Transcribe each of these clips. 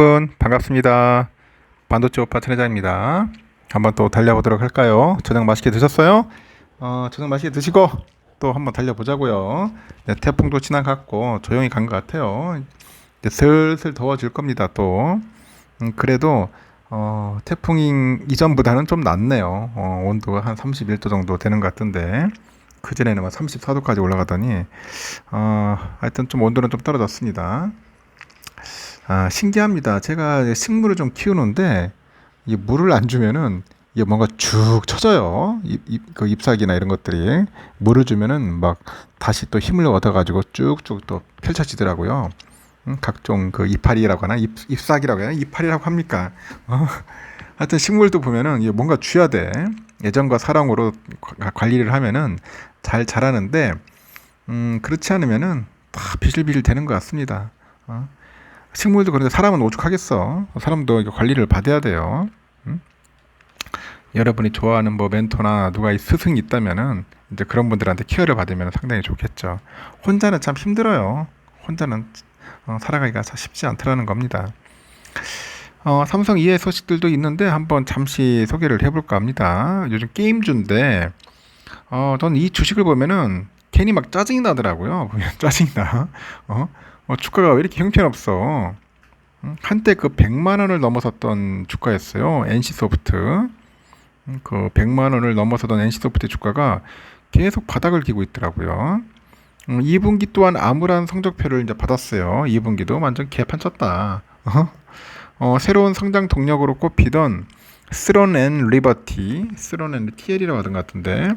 여러분 반갑습니다. 반도체 오빠 천회장입니다. 한번 또 달려보도록 할까요? 저녁 맛있게 드셨어요? 어, 저녁 맛있게 드시고 또 한번 달려보자고요. 네, 태풍도 지나갔고 조용히 간 것 같아요. 이제 슬슬 더워질 겁니다. 또 음, 그래도 어, 태풍 이전보다는 좀 낫네요. 어, 온도가 한 31도 정도 되는 것 같은데 그 전에는 막 34도까지 올라가더니 어, 하여튼 좀 온도는 좀 떨어졌습니다. 아, 신기합니다. 제가 식물을 좀 키우는데 이 물을 안 주면은 이게 뭔가 쭉 처져요. 잎, 잎, 그 잎사귀나 이런 것들이 물을 주면은 막 다시 또 힘을 얻어가지고 쭉쭉 또 펼쳐지더라고요. 음, 각종 그 이파리라고 하나 잎, 잎사귀라고 하나 이파리라고 합니까? 어, 하여튼 식물도 보면은 이게 뭔가 줘야 돼. 애정과 사랑으로 과- 관리를 하면은 잘 자라는데 음, 그렇지 않으면은 다 비실비실 되는 것 같습니다. 어? 식물도 그런데 사람은 오죽하겠어. 사람도 관리를 받아야 돼요. 음? 여러분이 좋아하는 뭐 멘토나 누가 이 스승이 있다면은 이제 그런 분들한테 케어를 받으면 상당히 좋겠죠. 혼자는 참 힘들어요. 혼자는 어, 살아가기가 참 쉽지 않더라는 겁니다. 어, 삼성 이해 소식들도 있는데 한번 잠시 소개를 해볼까 합니다. 요즘 게임주인데 어, 전이 주식을 보면은 괜히 막 짜증이 나더라고요. 짜증이 나. 어? 어, 주가가 왜 이렇게 형편없어? 음, 한때 그 100만 원을 넘어섰던 주가였어요. NC소프트. 음, 그 100만 원을 넘어서던 NC소프트 주가가 계속 바닥을 기고 있더라고요. 음, 2분기 또한 암울한 성적표를 이제 받았어요. 2분기도 완전 개판 쳤다. 어? 어, 새로운 성장 동력으로 꼽히던 스론 앤 리버티, 스론 앤 TL이라고 하던 것 같은데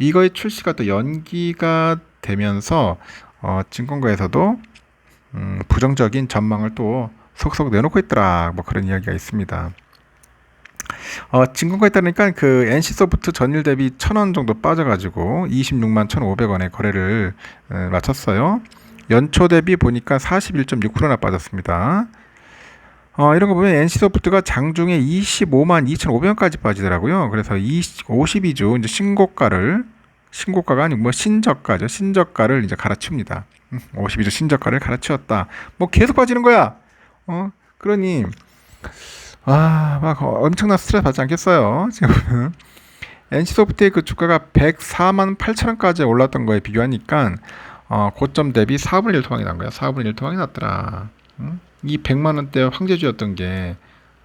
이거의 출시가 또 연기가 되면서 어, 증권가에서도 음, 부정적인 전망을 또 속속 내놓고 있더라. 뭐 그런 이야기가 있습니다. 어, 증권가에 따르니까 그 NC소프트 전일 대비 1000원 정도 빠져가지고 26만 1,500원에 거래를 에, 마쳤어요. 연초 대비 보니까 41.6%나 빠졌습니다. 어, 이런 거 보면 NC소프트가 장중에 25만 2,500원까지 빠지더라고요. 그래서 20, 52주 이제 신고가를 신고가가 아니고 뭐 신저가죠. 신저가를 이제 갈아치웁니다. 음, 52주 신저가를 갈아치웠다. 뭐 계속 빠지는 거야. 어? 그러니 아, 막 엄청난 스트레스 받지 않겠어요. 지금 NC소프트의 그 주가가 104만 8천 원까지 올랐던 거에 비교하니까 어, 고점 대비 4분의 1 토막이 난 거야. 4분의 1 토막이 났더라. 응? 이 100만 원대 황제주였던 게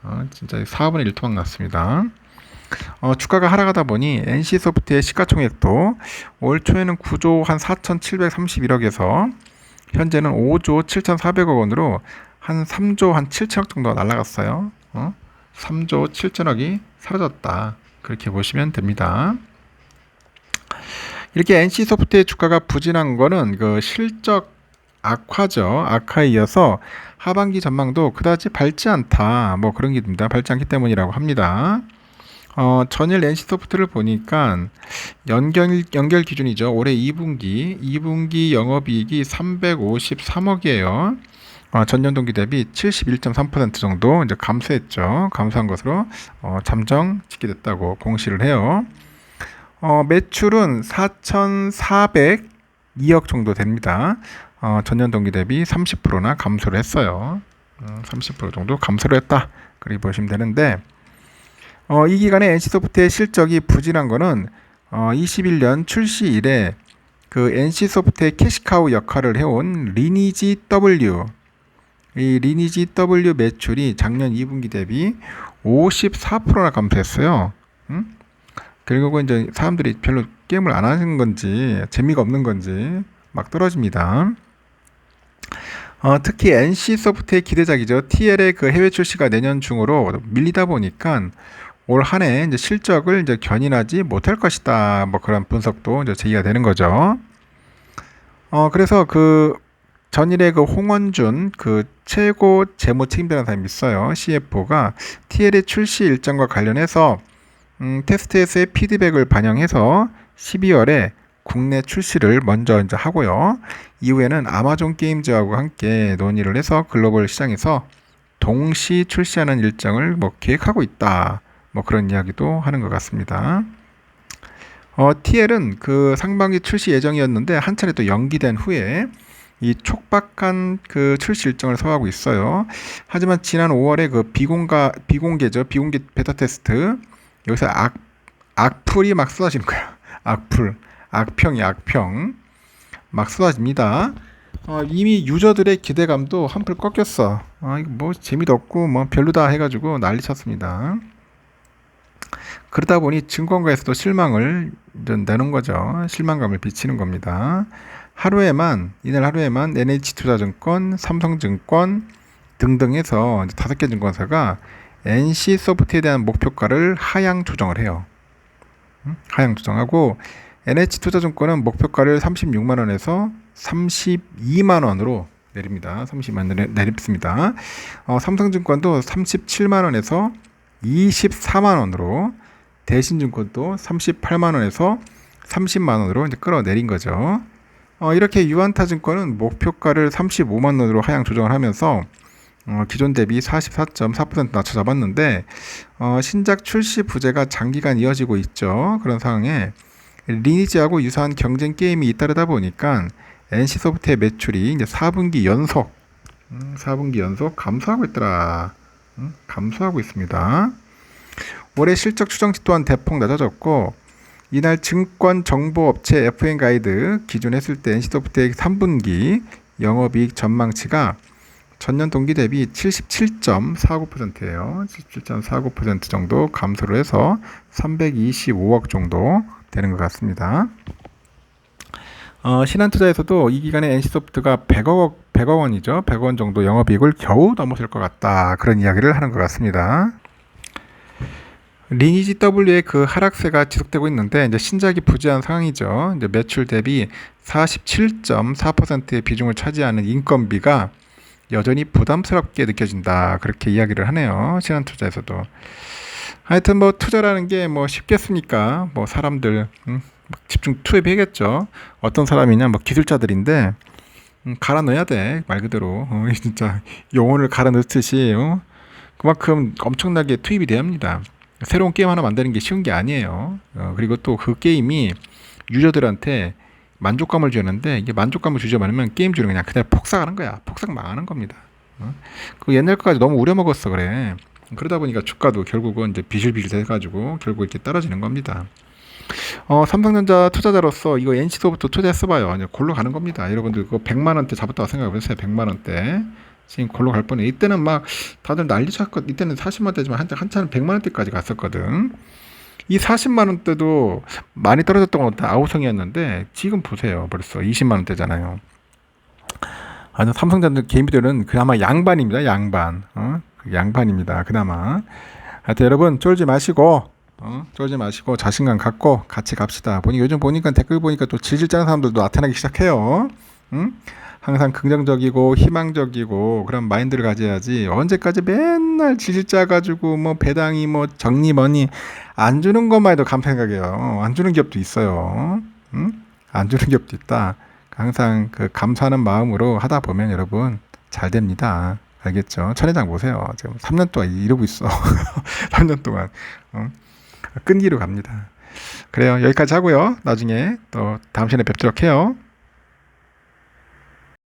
어, 진짜 4분의 1 토막 났습니다. 어, 주가가 하락하다 보니 NC소프트의 시가총액도 올 초에는 9조 한 4,731억에서 현재는 5조 7,400억 원으로 한 3조 한 7천억 정도 날라갔어요. 어? 3조 7천억이 사라졌다. 그렇게 보시면 됩니다. 이렇게 NC소프트의 주가가 부진한 거는 그 실적 악화죠. 악화에 이어서 하반기 전망도 그다지 밝지 않다. 뭐 그런 게 됩니다. 밝지 않기 때문이라고 합니다. 어, 전일 NC소프트를 보니까 연결, 연결 기준이죠. 올해 2분기, 2분기 영업이익이 353억이에요. 어, 전년 동기 대비 71.3% 정도 이제 감소했죠. 감소한 것으로 어, 잠정 집계됐다고 공시를 해요. 어, 매출은 4,402억 정도 됩니다. 어, 전년 동기 대비 30%나 감소를 했어요. 음, 30% 정도 감소를 했다. 그렇게 보시면 되는데 어, 이 기간에 NC소프트의 실적이 부진한 거는 어, 21년 출시 이래 그 NC소프트의 캐시카우 역할을 해온 리니지 W 이 리니지 W 매출이 작년 2분기 대비 54%나 감소했어요. 응? 결국은 이제 사람들이 별로 게임을 안 하는 건지 재미가 없는 건지 막 떨어집니다. 어, 특히 NC 소프트의 기대작이죠. TL의 그 해외 출시가 내년 중으로 밀리다 보니까 올 한 해 이제 실적을 이제 견인하지 못할 것이다. 뭐 그런 분석도 이제 제기가 되는 거죠. 어, 그래서 그 전일에 그 홍원준 그 최고 재무 책임자라는 사람이 있어요. CFO가 TL의 출시 일정과 관련해서 음, 테스트에서의 피드백을 반영해서 12월에 국내 출시를 먼저 이제 하고요. 이후에는 아마존 게임즈하고 함께 논의를 해서 글로벌 시장에서 동시 출시하는 일정을 뭐 계획하고 있다. 뭐 그런 이야기도 하는 것 같습니다. 어, TL은 그 상반기 출시 예정이었는데 한 차례 또 연기된 후에 이 촉박한 그 출시 일정을 소화하고 있어요. 하지만 지난 5월에 그 비공가 비공개죠. 비공개 베타 테스트 여기서 악 악플이 막 쏟아지는 거야. 악플, 악평이 악평 막 쏟아집니다. 어, 이미 유저들의 기대감도 한풀 꺾였어. 아, 이거 뭐 재미도 없고 뭐 별로다 해가지고 난리 쳤습니다. 그러다 보니 증권가에서도 실망을 내는 거죠. 실망감을 비치는 겁니다. 하루에만 이날 하루에만 NH투자증권, 삼성증권 등등 해서 이제 다섯 개 증권사가 NC 소프트에 대한 목표가를 하향 조정을 해요. 음? 하향 조정하고 NH투자증권은 목표가를 36만 원에서 32만 원으로 내립니다. 30만 원 내립습니다. 어, 삼성증권도 37만 원에서 24만 원으로 대신증권도 38만 원에서 30만 원으로 끌어내린 거죠. 어, 이렇게 유한타증권은 목표가를 35만 원으로 하향 조정을 하면서 어, 기존 대비 44.4% 낮춰 잡았는데 어, 신작 출시 부재가 장기간 이어지고 있죠. 그런 상황에 리니지하고 유사한 경쟁 게임이 잇따르다 보니까 NC소프트의 매출이 이제 4분기 연속 음, 4분기 연속 감소하고 있더라. 음, 감소하고 있습니다. 올해 실적 추정치 또한 대폭 낮아졌고 이날 증권 정보 업체 FN 가이드 기준 했을 때 NC소프트의 3분기 영업이익 전망치가 전년 동기 대비 77.49%예요. 77.49% 정도 감소를 해서 325억 정도 되는 것 같습니다. 어, 신한투자에서도 이 기간에 NC소프트가 100억 100억 원이죠. 100억 원 정도 영업이익을 겨우 넘어설 것 같다. 그런 이야기를 하는 것 같습니다. 리니지 W의 그 하락세가 지속되고 있는데 이제 신작이 부재한 상황이죠. 이제 매출 대비 47.4%의 비중을 차지하는 인건비가 여전히 부담스럽게 느껴진다. 그렇게 이야기를 하네요. 신한투자에서도. 하여튼 뭐 투자라는 게 뭐 쉽겠습니까? 뭐 사람들 음, 집중 투입해야겠죠. 어떤 사람이냐 뭐 기술자들인데 음, 갈아 넣어야 돼. 말 그대로. 어, 진짜 영혼을 갈아 넣듯이 어? 그만큼 엄청나게 투입이 돼야 합니다. 새로운 게임 하나 만드는 게 쉬운 게 아니에요. 어, 그리고 또 그 게임이 유저들한테 만족감을 주는데 이게 만족감을 주지 않으면 게임 주는 그냥 그냥 폭삭하는 거야. 폭삭 망하는 겁니다. 어? 그 옛날 거까지 너무 우려먹었어 그래. 그러다 보니까 주가도 결국은 이제 비실비실 해가지고 결국 이렇게 떨어지는 겁니다. 어, 삼성전자 투자자로서 이거 NC소부터 투자했어봐요. 골로 가는 겁니다. 여러분들 그거 100만 원대 잡았다고 생각해보세요. 100만 원대. 지금 골로 갈 뻔해. 이때는 막 다들 난리 쳤거든. 이때는 40만 원대지만 한참 한참 100만 원대까지 갔었거든. 이 40만 원대도 많이 떨어졌던 건 아우성이었는데 지금 보세요. 벌써 20만 원대잖아요. 아주 삼성전자 개미들은 그나마 양반입니다. 양반. 어? 그 양반입니다. 그나마. 하여튼 여러분 쫄지 마시고 어? 쫄지 마시고 자신감 갖고 같이 갑시다. 보니 요즘 보니까 댓글 보니까 또 질질 짜는 사람들도 나타나기 시작해요. 응? 항상 긍정적이고 희망적이고 그런 마인드를 가져야지 언제까지 맨날 질질 짜가지고 뭐 배당이 뭐 정리 뭐니 안 주는 것만 해도 감사하게요. 안 주는 기업도 있어요. 응? 안 주는 기업도 있다. 항상 그 감사하는 마음으로 하다 보면 여러분 잘 됩니다. 알겠죠? 천회장 보세요. 지금 3년 동안 이러고 있어. 3년 동안. 어? 끈기로 갑니다. 그래요. 여기까지 하고요. 나중에 또 다음 시간에 뵙도록 해요.